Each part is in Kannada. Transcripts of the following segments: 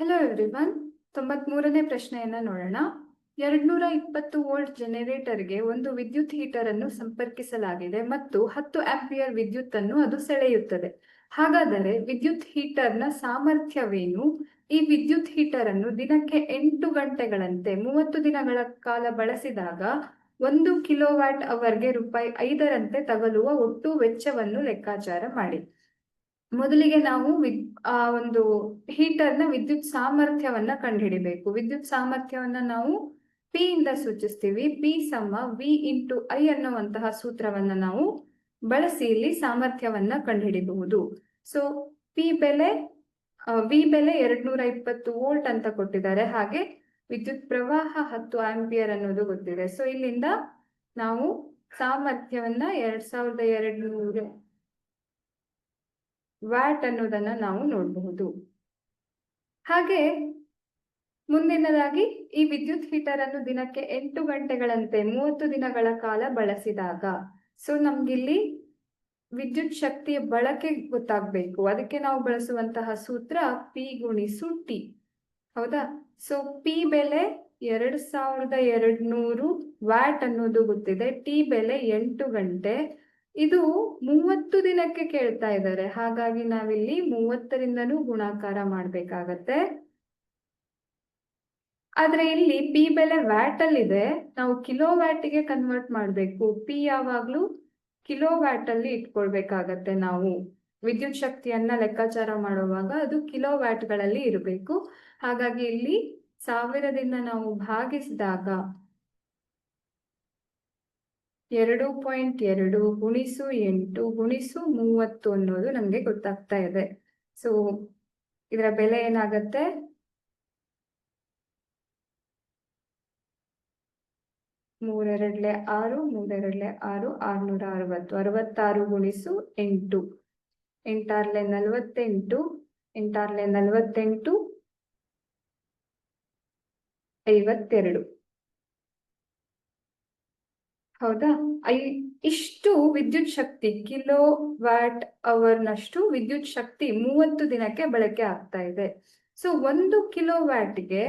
ಹೆಲೋ ಎವ್ರಿವನ್ ತೊಂಬತ್ಮೂರನೇ ಪ್ರಶ್ನೆಯನ್ನ ನೋಡೋಣ. ಎರಡ್ನೂರ ಇಪ್ಪತ್ತು ವೋಲ್ಟ್ ಜನರೇಟರ್ಗೆ ಒಂದು ವಿದ್ಯುತ್ ಹೀಟರ್ ಅನ್ನು ಸಂಪರ್ಕಿಸಲಾಗಿದೆ ಮತ್ತು ಹತ್ತು ಆಂಪಿಯರ್ ವಿದ್ಯುತ್ ಅನ್ನು ಅದು ಸೆಳೆಯುತ್ತದೆ. ಹಾಗಾದರೆ ವಿದ್ಯುತ್ ಹೀಟರ್ನ ಸಾಮರ್ಥ್ಯವೇನು? ಈ ವಿದ್ಯುತ್ ಹೀಟರ್ ಅನ್ನು ದಿನಕ್ಕೆ ಎಂಟು ಗಂಟೆಗಳಂತೆ ಮೂವತ್ತು ದಿನಗಳ ಕಾಲ ಬಳಸಿದಾಗ ಒಂದು ಕಿಲೋವ್ಯಾಟ್ ಅವರ್ಗೆ ರೂಪಾಯಿ ಐದರಂತೆ ತಗಲುವ ಒಟ್ಟು ವೆಚ್ಚವನ್ನು ಲೆಕ್ಕಾಚಾರ ಮಾಡಿ. ಮೊದಲಿಗೆ ನಾವು ವಿದ್, ಆ, ಒಂದು ಹೀಟರ್ನ ವಿದ್ಯುತ್ ಸಾಮರ್ಥ್ಯವನ್ನ ಕಂಡುಹಿಡಿಬೇಕು. ವಿದ್ಯುತ್ ಸಾಮರ್ಥ್ಯವನ್ನ ನಾವು ಪಿ ಇಂದ ಸೂಚಿಸ್ತೀವಿ. ಪಿ ಸಮ ವಿ ಇಂಟು ಐ ಅನ್ನುವಂತಹ ಸೂತ್ರವನ್ನ ನಾವು ಬಳಸಿ ಇಲ್ಲಿ ಸಾಮರ್ಥ್ಯವನ್ನ ಕಂಡುಹಿಡಿಬಹುದು. ಸೊ ಪಿ ಬೆಲೆ ವಿ ಬೆಲೆ ಎರಡ್ ನೂರ ಇಪ್ಪತ್ತು ವೋಲ್ಟ್ ಅಂತ ಕೊಟ್ಟಿದ್ದಾರೆ. ಹಾಗೆ ವಿದ್ಯುತ್ ಪ್ರವಾಹ ಹತ್ತು ಆಂಪಿಯರ್ ಅನ್ನೋದು ಗೊತ್ತಿದೆ. ಸೊ ಇಲ್ಲಿಂದ ನಾವು ಸಾಮರ್ಥ್ಯವನ್ನ ಎರಡ್ ಸಾವಿರದ ಎರಡ್ ನೂರು ವ್ಯಾಟ್ ಅನ್ನೋದನ್ನ ನಾವು ನೋಡಬಹುದು. ಹಾಗೆ ಮುಂದಿನದಾಗಿ ಈ ವಿದ್ಯುತ್ ಹೀಟರ್ ಅನ್ನು ದಿನಕ್ಕೆ ಎಂಟು ಗಂಟೆಗಳಂತೆ ಮೂವತ್ತು ದಿನಗಳ ಕಾಲ ಬಳಸಿದಾಗ. ಸೊ ನಮ್ಗಿಲ್ಲಿ ವಿದ್ಯುತ್ ಶಕ್ತಿಯ ಬಳಕೆ ಗೊತ್ತಾಗಬೇಕು. ಅದಕ್ಕೆ ನಾವು ಬಳಸುವಂತಹ ಸೂತ್ರ ಪಿ ಗುಣಿಸು ಟಿ ಹೌದಾ? ಸೊ ಪಿ ಬೆಲೆ ಎರಡ್ ಸಾವಿರದ ಎರಡ್ ನೂರು ವ್ಯಾಟ್ ಅನ್ನೋದು ಗೊತ್ತಿದೆ. ಟಿ ಬೆಲೆ ಎಂಟು ಗಂಟೆ. ಇದು ಮೂವತ್ತು ದಿನಕ್ಕೆ ಕೇಳ್ತಾ ಇದ್ದಾರೆ. ಹಾಗಾಗಿ ನಾವಿಲ್ಲಿ ಮೂವತ್ತರಿಂದನೂ ಗುಣಾಕಾರ ಮಾಡ್ಬೇಕಾಗತ್ತೆ. ಆದ್ರೆ ಇಲ್ಲಿ ಪಿ ಬೆಲೆ ವ್ಯಾಟ್ ಅಲ್ಲಿ ಇದೆ ನಾವು ಕಿಲೋ ವ್ಯಾಟ್ಗೆ ಕನ್ವರ್ಟ್ ಮಾಡಬೇಕು. ಪಿ ಯಾವಾಗ್ಲೂ ಕಿಲೋ ವ್ಯಾಟ್ ಅಲ್ಲಿ ಇಟ್ಕೊಳ್ಬೇಕಾಗತ್ತೆ ನಾವು. ವಿದ್ಯುತ್ ಶಕ್ತಿಯನ್ನ ಲೆಕ್ಕಾಚಾರ ಮಾಡುವಾಗ ಅದು ಕಿಲೋ ವ್ಯಾಟ್ಗಳಲ್ಲಿ ಇರಬೇಕು. ಹಾಗಾಗಿ ಇಲ್ಲಿ ಸಾವಿರದಿಂದ ನಾವು ಭಾಗಿಸಿದಾಗ ಎರಡು ಪಾಯಿಂಟ್ ಎರಡು ಗುಣಿಸು ಎಂಟು ಗುಣಿಸು ಮೂವತ್ತು ಅನ್ನೋದು ನಮಗೆ ಗೊತ್ತಾಗ್ತಾ ಇದೆ. ಸೊ ಇದರ ಬೆಲೆ ಏನಾಗತ್ತೆ? ಮೂರೆರಡ್ಲೆ ಆರು ಮೂರೆರಡ್ಲೆ ಆರು, ಆರ್ನೂರ ಅರವತ್ತು. ಅರವತ್ತಾರು ಗುಣಿಸು ಎಂಟು. ಎಂಟಾರ್ಲೆ ನಲವತ್ತೆಂಟು ಎಂಟಾರ್ಲೆ ನಲವತ್ತೆಂಟು, ಐವತ್ತೆರಡು. ಹೌದಾ? ಐ, ಇಷ್ಟು ವಿದ್ಯುತ್ ಶಕ್ತಿ, ಕಿಲೋ ವ್ಯಾಟ್ ಅವರ್ನಷ್ಟು ವಿದ್ಯುತ್ ಶಕ್ತಿ ಮೂವತ್ತು ದಿನಕ್ಕೆ ಬಳಕೆ ಆಗ್ತಾ ಇದೆ. ಸೊ, ಒಂದು ಕಿಲೋ ವ್ಯಾಟ್ಗೆ,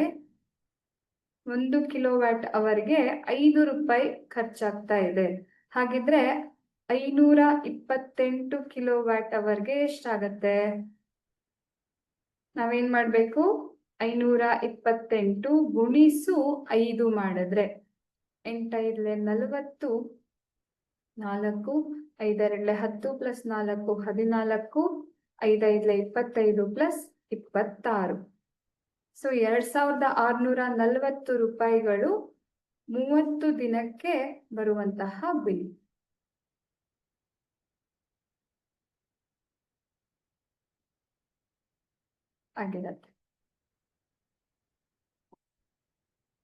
ಒಂದು ಕಿಲೋ ವ್ಯಾಟ್ ಅವರ್ಗೆ ಐದು ರೂಪಾಯಿ ಖರ್ಚಾಗ್ತಾ ಇದೆ. ಹಾಗಿದ್ರೆ ಐನೂರ ಇಪ್ಪತ್ತೆಂಟು ಕಿಲೋ ವ್ಯಾಟ್ ಅವರ್ಗೆ ಎಷ್ಟಾಗತ್ತೆ? ನಾವೇನ್ ಮಾಡ್ಬೇಕು? ಐನೂರ ಇಪ್ಪತ್ತೆಂಟು ಗುಣಿಸು ಐದು ಮಾಡಿದ್ರೆ. ಎಂಟೈದ್ಲೆ ನಲವತ್ತು, ನಾಲ್ಕು ಐದೆರಡ್ಲೆ ಹತ್ತು ಪ್ಲಸ್ ನಾಲ್ಕು, ಹದಿನಾಲ್ಕು, ಐದೈದಲೆ ಇಪ್ಪತ್ತೈದು ಪ್ಲಸ್ ಇಪ್ಪತ್ತಾರು. ಸೊ ಎರಡ್ ಸಾವಿರದ ಆರ್ನೂರ ನಲವತ್ತು ರೂಪಾಯಿಗಳು ಮೂವತ್ತು ದಿನಕ್ಕೆ ಬರುವಂತಹ ಬಿಲ್. ಆಗಿರತ್ತೆ.